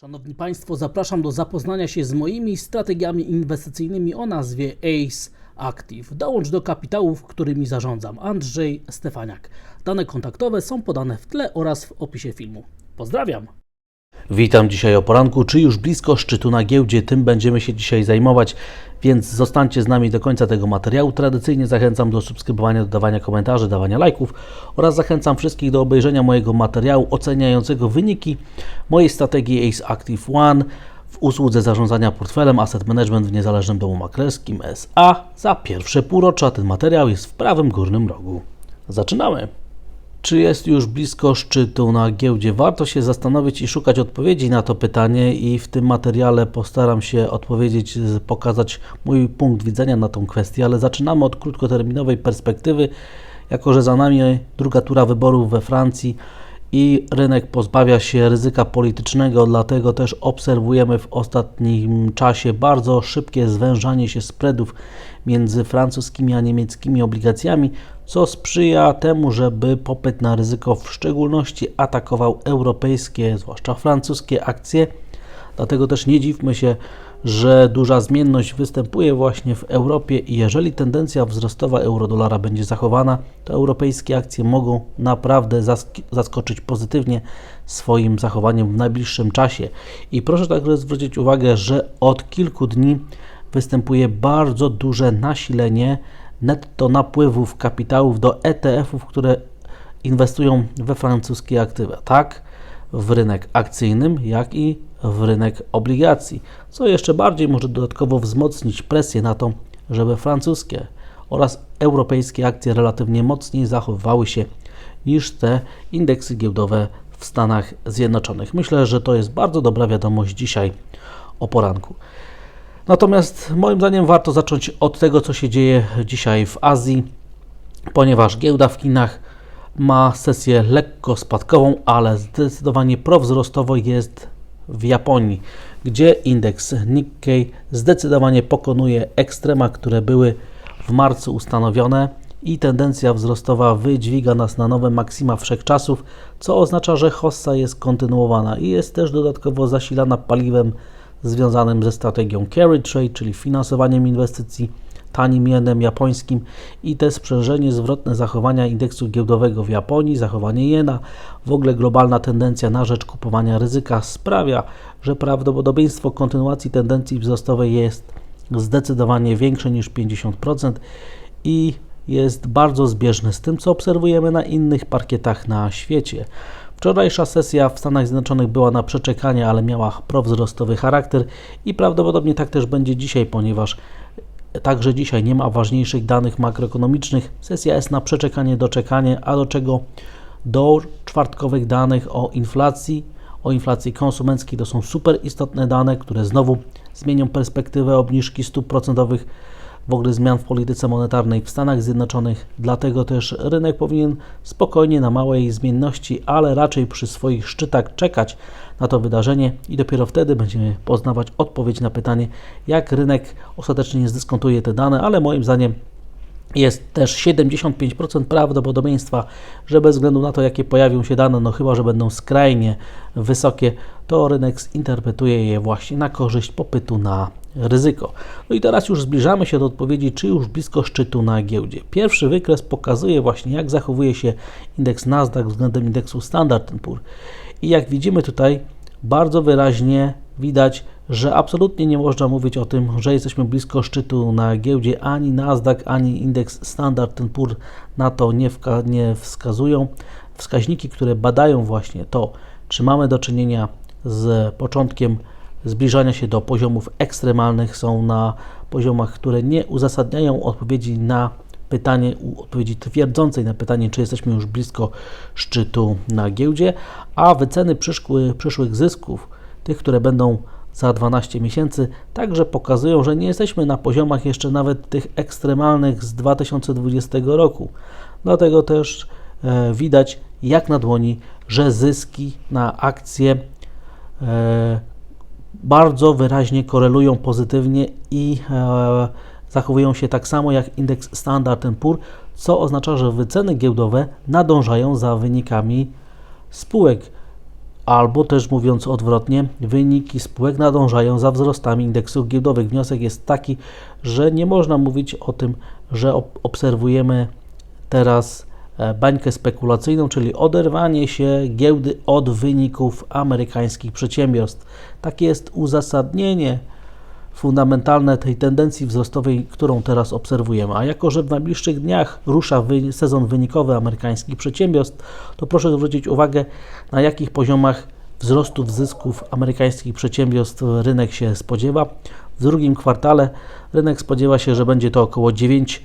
Szanowni Państwo, zapraszam do zapoznania się z moimi strategiami inwestycyjnymi o nazwie ACE Active. Dołącz do kapitałów, którymi zarządzam. Andrzej Stefaniak. Dane kontaktowe są podane w tle oraz w opisie filmu. Pozdrawiam! Witam dzisiaj o poranku, czy już blisko szczytu na giełdzie, tym będziemy się dzisiaj zajmować, więc zostańcie z nami do końca tego materiału. Tradycyjnie zachęcam do subskrybowania, dodawania komentarzy, dawania lajków oraz zachęcam wszystkich do obejrzenia mojego materiału oceniającego wyniki mojej strategii Ace Active One w usłudze zarządzania portfelem Asset Management w niezależnym domu maklerskim SA za pierwsze półrocze, a ten materiał jest w prawym górnym rogu. Zaczynamy! Czy jest już blisko szczytu na giełdzie? Warto się zastanowić i szukać odpowiedzi na to pytanie, i w tym materiale postaram się odpowiedzieć, pokazać mój punkt widzenia na tą kwestię, ale zaczynamy od krótkoterminowej perspektywy, jako że za nami druga tura wyborów we Francji i rynek pozbawia się ryzyka politycznego, dlatego też obserwujemy w ostatnim czasie bardzo szybkie zwężanie się spreadów między francuskimi a niemieckimi obligacjami, co sprzyja temu, żeby popyt na ryzyko w szczególności atakował europejskie, zwłaszcza francuskie akcje. Dlatego też nie dziwmy się, że duża zmienność występuje właśnie w Europie i jeżeli tendencja wzrostowa euro-dolara będzie zachowana, to europejskie akcje mogą naprawdę zask- zaskoczyć pozytywnie swoim zachowaniem w najbliższym czasie. I proszę także zwrócić uwagę, że od kilku dni występuje bardzo duże nasilenie netto napływów kapitałów do ETF-ów, które inwestują we francuskie aktywa, tak w rynek akcyjnym, jak i w rynek obligacji, co jeszcze bardziej może dodatkowo wzmocnić presję na to, żeby francuskie oraz europejskie akcje relatywnie mocniej zachowywały się niż te indeksy giełdowe w Stanach Zjednoczonych. Myślę, że to jest bardzo dobra wiadomość dzisiaj o poranku. Natomiast moim zdaniem warto zacząć od tego, co się dzieje dzisiaj w Azji, ponieważ giełda w Chinach ma sesję lekko spadkową, ale zdecydowanie prowzrostowo jest w Japonii, gdzie indeks Nikkei zdecydowanie pokonuje ekstrema, które były w marcu ustanowione i tendencja wzrostowa wydźwiga nas na nowe maksima wszechczasów, co oznacza, że hossa jest kontynuowana i jest też dodatkowo zasilana paliwem związanym ze strategią carry trade, czyli finansowaniem inwestycji tanim jenem japońskim i te sprzężenie zwrotne zachowania indeksu giełdowego w Japonii, zachowanie jena, w ogóle globalna tendencja na rzecz kupowania ryzyka sprawia, że prawdopodobieństwo kontynuacji tendencji wzrostowej jest zdecydowanie większe niż 50% i jest bardzo zbieżne z tym, co obserwujemy na innych parkietach na świecie. Wczorajsza sesja w Stanach Zjednoczonych była na przeczekanie, ale miała prowzrostowy charakter i prawdopodobnie tak też będzie dzisiaj, ponieważ Także dzisiaj nie ma ważniejszych danych makroekonomicznych. Sesja jest na przeczekanie, doczekanie, a do czego do czwartkowych danych o inflacji, o inflacji konsumenckiej. To są super istotne dane, które znowu zmienią perspektywę obniżki stóp procentowych, w ogóle zmian w polityce monetarnej w Stanach Zjednoczonych. Dlatego też rynek powinien spokojnie na małej zmienności, ale raczej przy swoich szczytach czekać na to wydarzenie i dopiero wtedy będziemy poznawać odpowiedź na pytanie, jak rynek ostatecznie zdyskontuje te dane, ale moim zdaniem jest też 75% prawdopodobieństwa, że bez względu na to, jakie pojawią się dane, no chyba, że będą skrajnie wysokie, to rynek zinterpretuje je właśnie na korzyść popytu na ryzyko. No i teraz już zbliżamy się do odpowiedzi, czy już blisko szczytu na giełdzie. Pierwszy wykres pokazuje właśnie, jak zachowuje się indeks Nasdaq względem indeksu Standard Poor's. I jak widzimy tutaj, bardzo wyraźnie widać, że absolutnie nie można mówić o tym, że jesteśmy blisko szczytu na giełdzie. Ani Nasdaq, ani indeks Standard Poor's na to nie, nie wskazują. Wskaźniki, które badają właśnie to, czy mamy do czynienia z początkiem zbliżania się do poziomów ekstremalnych, są na poziomach, które nie uzasadniają odpowiedzi na pytanie, odpowiedzi twierdzącej na pytanie, czy jesteśmy już blisko szczytu na giełdzie, a wyceny przyszły, przyszłych zysków, tych, które będą za 12 miesięcy, także pokazują, że nie jesteśmy na poziomach jeszcze nawet tych ekstremalnych z 2020 roku. Dlatego też e, widać jak na dłoni, że zyski na akcje e, bardzo wyraźnie korelują pozytywnie i e, zachowują się tak samo jak indeks Standard Poor's, co oznacza, że wyceny giełdowe nadążają za wynikami spółek. albo też mówiąc odwrotnie, wyniki spółek nadążają za wzrostami indeksów giełdowych. Wniosek jest taki, że nie można mówić o tym, że ob- obserwujemy teraz bańkę spekulacyjną, czyli oderwanie się giełdy od wyników amerykańskich przedsiębiorstw. Takie jest uzasadnienie fundamentalne tej tendencji wzrostowej, którą teraz obserwujemy. A jako, że w najbliższych dniach rusza wy sezon wynikowy amerykańskich przedsiębiorstw, to proszę zwrócić uwagę, na jakich poziomach wzrostu zysków amerykańskich przedsiębiorstw rynek się spodziewa. W drugim kwartale rynek spodziewa się, że będzie to około 9%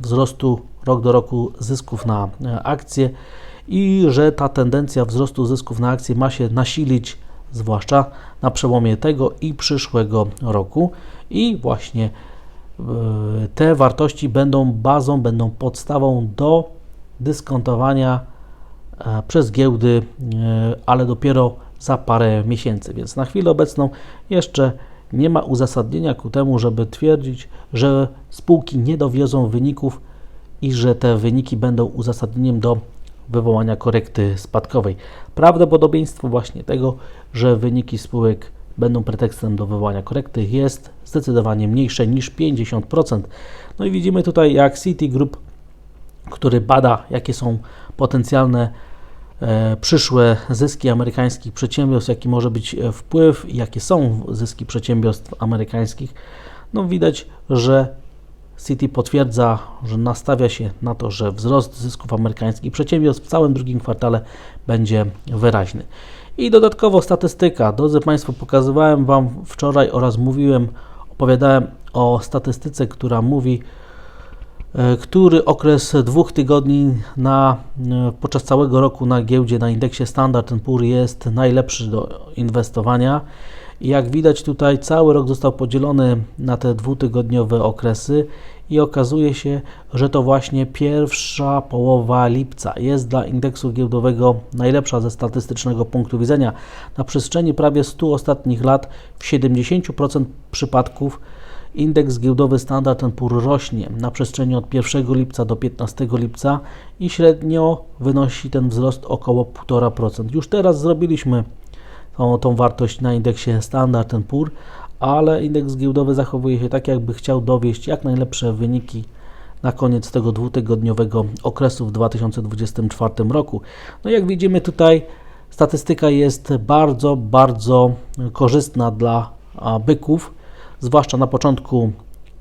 wzrostu rok do roku zysków na e, akcje i że ta tendencja wzrostu zysków na akcje ma się nasilić zwłaszcza na przełomie tego i przyszłego roku. I właśnie e, te wartości będą bazą, będą podstawą do dyskontowania e, przez giełdy, ale dopiero za parę miesięcy. Więc na chwilę obecną jeszcze nie ma uzasadnienia ku temu, żeby twierdzić, że spółki nie dowiozą wyników i że te wyniki będą uzasadnieniem do wywołania korekty spadkowej. Prawdopodobieństwo właśnie tego, że wyniki spółek będą pretekstem do wywołania korekty jest zdecydowanie mniejsze niż 50%. No i widzimy tutaj jak Citigroup, który bada jakie są potencjalne przyszłe zyski amerykańskich przedsiębiorstw, jaki może być e, wpływ jakie są zyski przedsiębiorstw amerykańskich, no widać, że Citi potwierdza, że nastawia się na to, że wzrost zysków amerykańskich przedsiębiorstw w całym drugim kwartale będzie wyraźny. I dodatkowo statystyka. Drodzy Państwo, pokazywałem Wam wczoraj oraz mówiłem, opowiadałem o statystyce, która mówi, e, który okres dwóch tygodni na, e, podczas całego roku na giełdzie, na indeksie Standard Poor jest najlepszy do inwestowania. Jak widać tutaj cały rok został podzielony na te dwutygodniowe okresy i okazuje się, że to właśnie pierwsza połowa lipca jest dla indeksu giełdowego najlepsza ze statystycznego punktu widzenia. Na przestrzeni prawie 100 ostatnich lat w 70% przypadków Indeks giełdowy Standard Poor rośnie na przestrzeni od 1 lipca do 15 lipca i średnio wynosi ten wzrost około 1,5%. Już teraz zrobiliśmy tą, tą wartość na indeksie Standard Poor, ale indeks giełdowy zachowuje się tak, jakby chciał dowieść jak najlepsze wyniki na koniec tego dwutygodniowego okresu w 2024 roku. No jak widzimy tutaj statystyka jest bardzo, bardzo korzystna dla byków, zwłaszcza na początku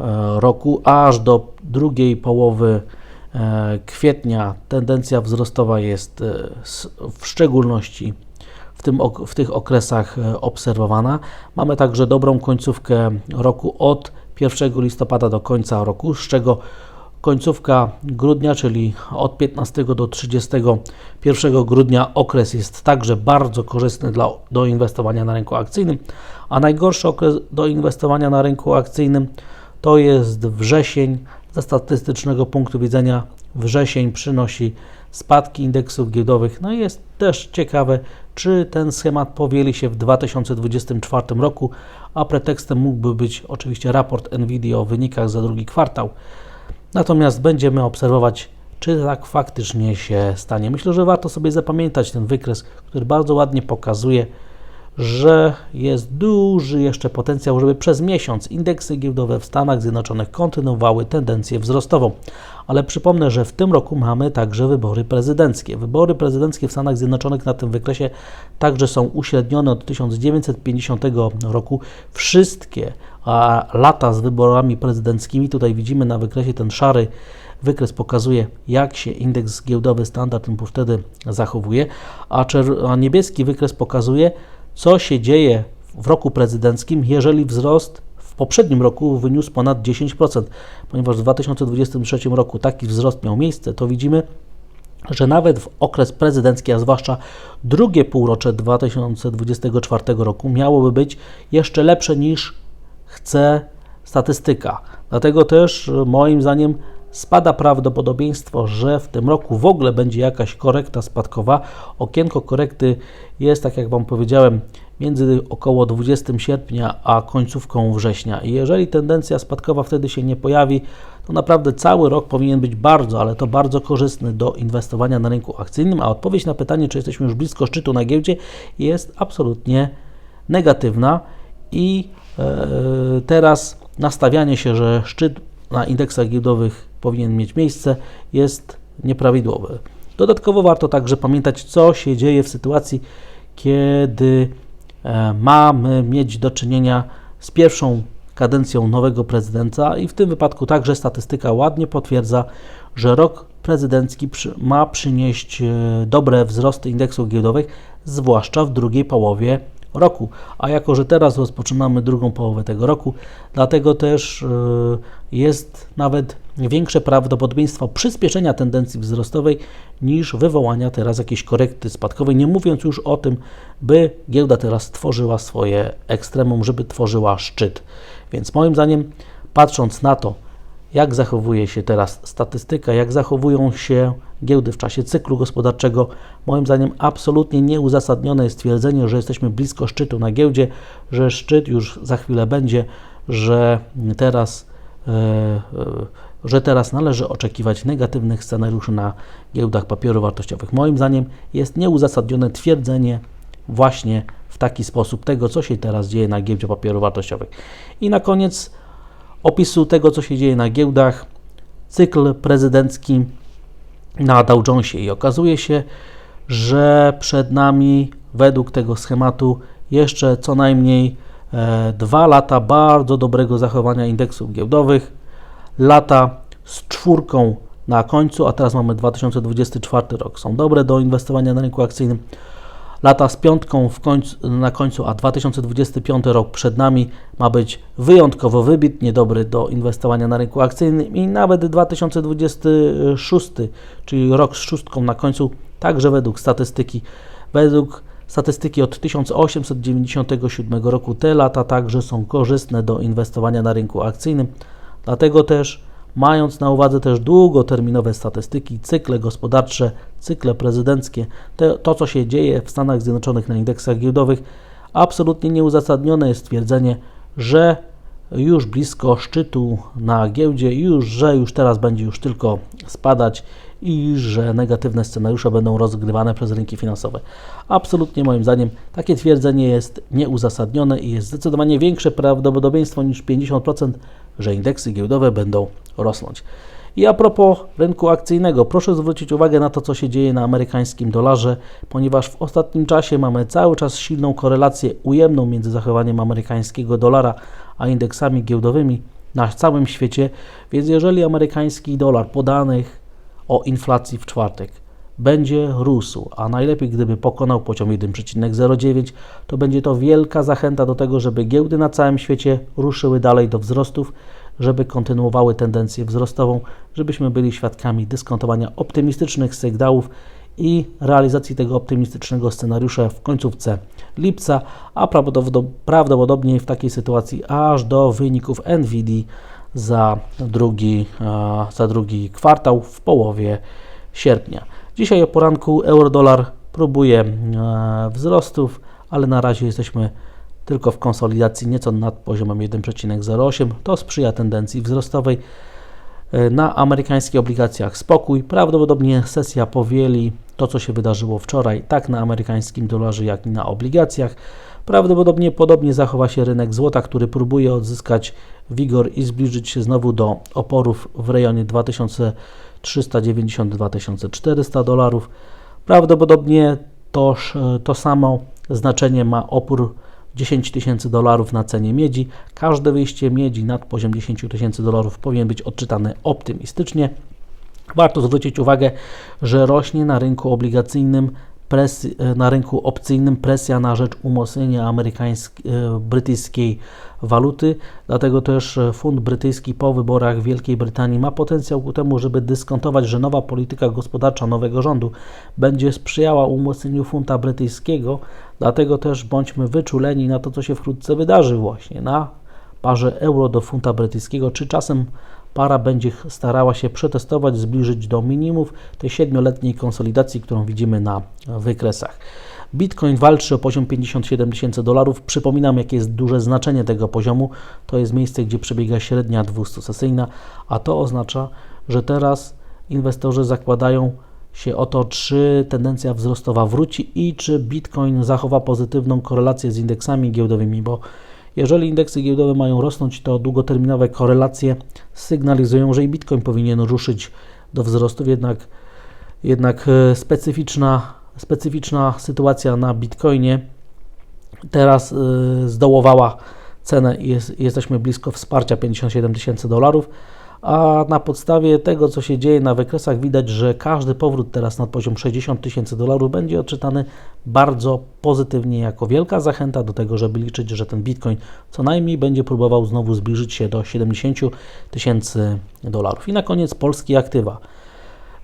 e, roku, aż do drugiej połowy e, kwietnia tendencja wzrostowa jest e, w szczególności w, tym, w tych okresach obserwowana. Mamy także dobrą końcówkę roku od 1 listopada do końca roku, z czego końcówka grudnia, czyli od 15 do 31 grudnia okres jest także bardzo korzystny dla, do inwestowania na rynku akcyjnym, a najgorszy okres do inwestowania na rynku akcyjnym to jest wrzesień. Ze statystycznego punktu widzenia wrzesień przynosi spadki indeksów giełdowych. No i jest też ciekawe, czy ten schemat powieli się w 2024 roku, a pretekstem mógłby być oczywiście raport Nvidia o wynikach za drugi kwartał. Natomiast będziemy obserwować, czy tak faktycznie się stanie. Myślę, że warto sobie zapamiętać ten wykres, który bardzo ładnie pokazuje, że jest duży jeszcze potencjał, żeby przez miesiąc indeksy giełdowe w Stanach Zjednoczonych kontynuowały tendencję wzrostową. Ale przypomnę, że w tym roku mamy także wybory prezydenckie. Wybory prezydenckie w Stanach Zjednoczonych na tym wykresie także są uśrednione od 1950 roku. Wszystkie a, lata z wyborami prezydenckimi, tutaj widzimy na wykresie ten szary wykres pokazuje, jak się indeks giełdowy Standard wtedy zachowuje, a, a niebieski wykres pokazuje, co się dzieje w roku prezydenckim, jeżeli wzrost w poprzednim roku wyniósł ponad 10%. Ponieważ w 2023 roku taki wzrost miał miejsce, to widzimy, że nawet w okres prezydencki, a zwłaszcza drugie półrocze 2024 roku miałoby być jeszcze lepsze niż chce statystyka. Dlatego też moim zdaniem spada prawdopodobieństwo, że w tym roku w ogóle będzie jakaś korekta spadkowa. Okienko korekty jest, tak jak Wam powiedziałem, między około 20 sierpnia a końcówką września. I jeżeli tendencja spadkowa wtedy się nie pojawi, to naprawdę cały rok powinien być bardzo, ale to bardzo korzystny do inwestowania na rynku akcyjnym. A odpowiedź na pytanie, czy jesteśmy już blisko szczytu na giełdzie, jest absolutnie negatywna. I e, teraz nastawianie się, że szczyt na indeksach giełdowych powinien mieć miejsce, jest nieprawidłowe. Dodatkowo warto także pamiętać, co się dzieje w sytuacji, kiedy e, mamy mieć do czynienia z pierwszą kadencją nowego prezydenta i w tym wypadku także statystyka ładnie potwierdza, że rok prezydencki ma przynieść e, dobre wzrosty indeksów giełdowych, zwłaszcza w drugiej połowie roku. A jako, że teraz rozpoczynamy drugą połowę tego roku, dlatego też yy, jest nawet większe prawdopodobieństwo przyspieszenia tendencji wzrostowej niż wywołania teraz jakiejś korekty spadkowej, nie mówiąc już o tym, by giełda teraz tworzyła swoje ekstremum, żeby tworzyła szczyt. Więc moim zdaniem, patrząc na to, jak zachowuje się teraz statystyka, jak zachowują się giełdy w czasie cyklu gospodarczego. Moim zdaniem absolutnie nieuzasadnione jest twierdzenie, że jesteśmy blisko szczytu na giełdzie, że szczyt już za chwilę będzie, że teraz, e, e, że teraz należy oczekiwać negatywnych scenariuszy na giełdach papierów wartościowych. Moim zdaniem jest nieuzasadnione twierdzenie właśnie w taki sposób tego, co się teraz dzieje na giełdzie papierów wartościowych. I na koniec opisu tego, co się dzieje na giełdach, cykl prezydencki na Dow Jonesie. I okazuje się, że przed nami według tego schematu jeszcze co najmniej e, dwa lata bardzo dobrego zachowania indeksów giełdowych, lata z czwórką na końcu, a teraz mamy 2024 rok. Są dobre do inwestowania na rynku akcyjnym lata z piątką końcu, na końcu, a 2025 rok przed nami ma być wyjątkowo wybitnie dobry do inwestowania na rynku akcyjnym i nawet 2026, czyli rok z szóstką na końcu, także według statystyki, według statystyki od 1897 roku te lata także są korzystne do inwestowania na rynku akcyjnym. Dlatego też mając na uwadze też długoterminowe statystyki, cykle gospodarcze, cykle prezydenckie, to, to co się dzieje w Stanach Zjednoczonych na indeksach giełdowych, absolutnie nieuzasadnione jest twierdzenie, że już blisko szczytu na giełdzie, już, że już teraz będzie już tylko spadać i że negatywne scenariusze będą rozgrywane przez rynki finansowe. Absolutnie moim zdaniem takie twierdzenie jest nieuzasadnione i jest zdecydowanie większe prawdopodobieństwo niż 50%, że indeksy giełdowe będą rosnąć. I a propos rynku akcyjnego, proszę zwrócić uwagę na to, co się dzieje na amerykańskim dolarze, ponieważ w ostatnim czasie mamy cały czas silną korelację ujemną między zachowaniem amerykańskiego dolara a indeksami giełdowymi na całym świecie, więc jeżeli amerykański dolar po danych o inflacji w czwartek będzie rósł, a najlepiej gdyby pokonał poziom 1,09, to będzie to wielka zachęta do tego, żeby giełdy na całym świecie ruszyły dalej do wzrostów, żeby kontynuowały tendencję wzrostową, żebyśmy byli świadkami dyskontowania optymistycznych sygnałów i realizacji tego optymistycznego scenariusza w końcówce lipca, a prawdopodobnie w takiej sytuacji aż do wyników NVIDIA za drugi, za drugi kwartał w połowie sierpnia. Dzisiaj o poranku euro-dolar próbuje wzrostów, ale na razie jesteśmy tylko w konsolidacji nieco nad poziomem 1,08. To sprzyja tendencji wzrostowej. E, na amerykańskich obligacjach spokój. Prawdopodobnie sesja powieli to, co się wydarzyło wczoraj, tak na amerykańskim dolarze, jak i na obligacjach. Prawdopodobnie podobnie zachowa się rynek złota, który próbuje odzyskać wigor i zbliżyć się znowu do oporów w rejonie 2390-2400 dolarów. Prawdopodobnie to, to samo znaczenie ma opór 10 tysięcy dolarów na cenie miedzi. Każde wyjście miedzi nad poziom 10 tysięcy dolarów powinien być odczytane optymistycznie. Warto zwrócić uwagę, że rośnie na rynku obligacyjnym presji, e, na rynku opcyjnym presja na rzecz umocnienia amerykańskiej, brytyjskiej waluty, dlatego też e, fund brytyjski po wyborach w Wielkiej Brytanii ma potencjał ku temu, żeby dyskontować, że nowa polityka gospodarcza nowego rządu będzie sprzyjała umocnieniu funta brytyjskiego, dlatego też bądźmy wyczuleni na to, co się wkrótce wydarzy właśnie na parze euro do funta brytyjskiego, czy czasem para będzie starała się przetestować, zbliżyć do minimów tej siedmioletniej konsolidacji, którą widzimy na wykresach. Bitcoin walczy o poziom 57 tysięcy dolarów. Przypominam, jakie jest duże znaczenie tego poziomu. To jest miejsce, gdzie przebiega średnia 200-sesyjna, a to oznacza, że teraz inwestorzy zakładają się o to, czy tendencja wzrostowa wróci i czy Bitcoin zachowa pozytywną korelację z indeksami giełdowymi, bo jeżeli indeksy giełdowe mają rosnąć, to długoterminowe korelacje sygnalizują, że i Bitcoin powinien ruszyć do wzrostów, jednak, jednak e, specyficzna, specyficzna sytuacja na Bitcoinie teraz y, zdołowała cenę i jest, jesteśmy blisko wsparcia 57 tysięcy dolarów, a na podstawie tego, co się dzieje na wykresach, widać, że każdy powrót teraz na poziom 60 tysięcy dolarów będzie odczytany bardzo pozytywnie jako wielka zachęta do tego, żeby liczyć, że ten Bitcoin co najmniej będzie próbował znowu zbliżyć się do 70 tysięcy dolarów. I na koniec polskie aktywa.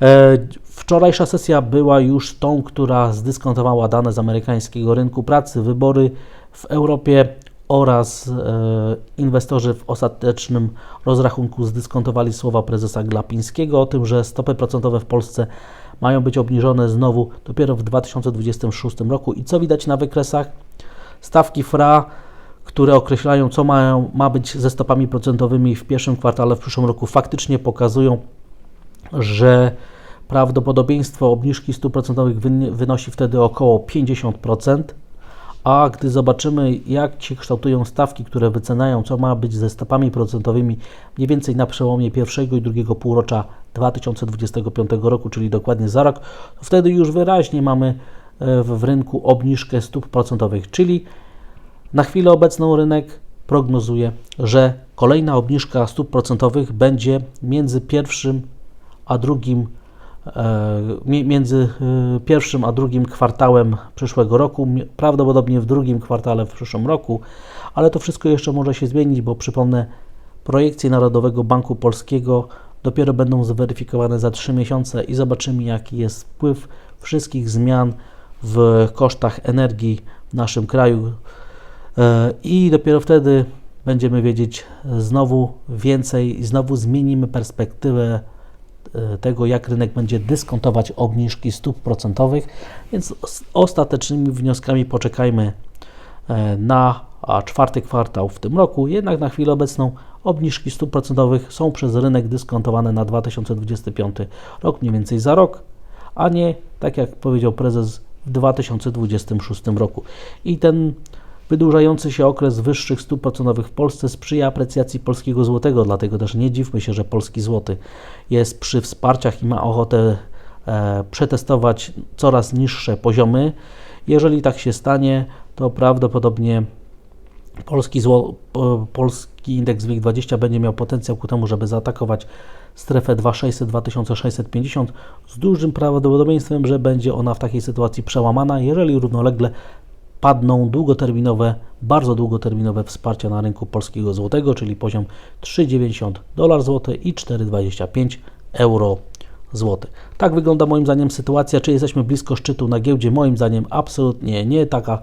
E, Wczorajsza sesja była już tą, która zdyskontowała dane z amerykańskiego rynku pracy, wybory w Europie oraz e, inwestorzy w ostatecznym rozrachunku zdyskontowali słowa prezesa Glapińskiego o tym, że stopy procentowe w Polsce mają być obniżone znowu dopiero w 2026 roku. I co widać na wykresach? Stawki FRA, które określają, co mają, ma być ze stopami procentowymi w pierwszym kwartale w przyszłym roku, faktycznie pokazują, że prawdopodobieństwo obniżki stóp procentowych wyn- wynosi wtedy około 50%, a gdy zobaczymy, jak się kształtują stawki, które wyceniają, co ma być ze stopami procentowymi mniej więcej na przełomie pierwszego i drugiego półrocza 2025 roku, czyli dokładnie za rok, to wtedy już wyraźnie mamy e, w rynku obniżkę stóp procentowych, czyli na chwilę obecną rynek prognozuje, że kolejna obniżka stóp procentowych będzie między pierwszym a drugim między e, pierwszym a drugim kwartałem przyszłego roku, prawdopodobnie w drugim kwartale w przyszłym roku, ale to wszystko jeszcze może się zmienić, bo przypomnę, projekcje Narodowego Banku Polskiego dopiero będą zweryfikowane za 3 miesiące i zobaczymy, jaki jest wpływ wszystkich zmian w kosztach energii w naszym kraju. E, I dopiero wtedy będziemy wiedzieć znowu więcej i znowu zmienimy perspektywę e, tego, jak rynek będzie dyskontować obniżki stóp procentowych, więc z ostatecznymi wnioskami poczekajmy e, na czwarty kwartał w tym roku. Jednak na chwilę obecną obniżki stóp procentowych są przez rynek dyskontowane na 2025 rok, mniej więcej za rok, a nie, tak jak powiedział prezes, w 2026 roku. I ten Wydłużający się okres wyższych stóp procentowych w Polsce sprzyja aprecjacji polskiego złotego, dlatego też nie dziwmy się, że polski złoty jest przy wsparciach i ma ochotę e, przetestować coraz niższe poziomy. Jeżeli tak się stanie, to prawdopodobnie polski, zło, po- polski indeks WIG20 będzie miał potencjał ku temu, żeby zaatakować strefę 2600-2650 z dużym prawdopodobieństwem, że będzie ona w takiej sytuacji przełamana, jeżeli równolegle padną długoterminowe, bardzo długoterminowe wsparcia na rynku polskiego złotego, czyli poziom 3,90 dolar złoty i 4,25 euro złoty. Tak wygląda moim zdaniem sytuacja. Czy jesteśmy blisko szczytu na giełdzie? Moim zdaniem absolutnie nie. Taka,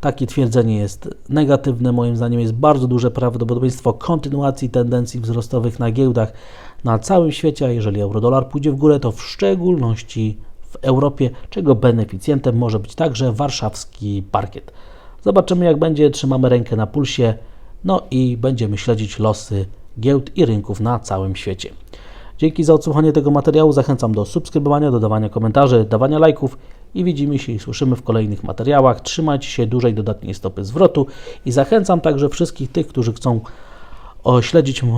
takie twierdzenie jest negatywne. Moim zdaniem jest bardzo duże prawdopodobieństwo kontynuacji tendencji wzrostowych na giełdach na całym świecie, a jeżeli euro-dolar pójdzie w górę, to w szczególności w Europie, czego beneficjentem może być także warszawski parkiet. Zobaczymy jak będzie, trzymamy rękę na pulsie, no i będziemy śledzić losy giełd i rynków na całym świecie. Dzięki za odsłuchanie tego materiału, zachęcam do subskrybowania, dodawania komentarzy, dawania lajków i widzimy się i słyszymy w kolejnych materiałach. Trzymajcie się dużej dodatniej stopy zwrotu i zachęcam także wszystkich tych, którzy chcą śledzić m,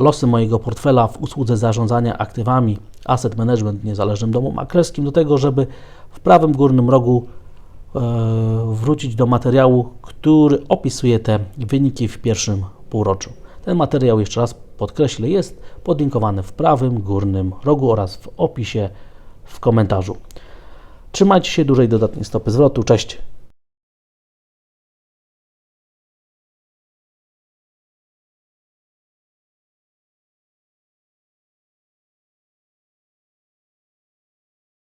losy mojego portfela w usłudze zarządzania aktywami Asset Management niezależnym domu maklerskim do tego, żeby w prawym górnym rogu e, wrócić do materiału, który opisuje te wyniki w pierwszym półroczu. Ten materiał, jeszcze raz podkreślę, jest podlinkowany w prawym górnym rogu oraz w opisie w komentarzu. Trzymajcie się dużej dodatniej stopy zwrotu. Cześć!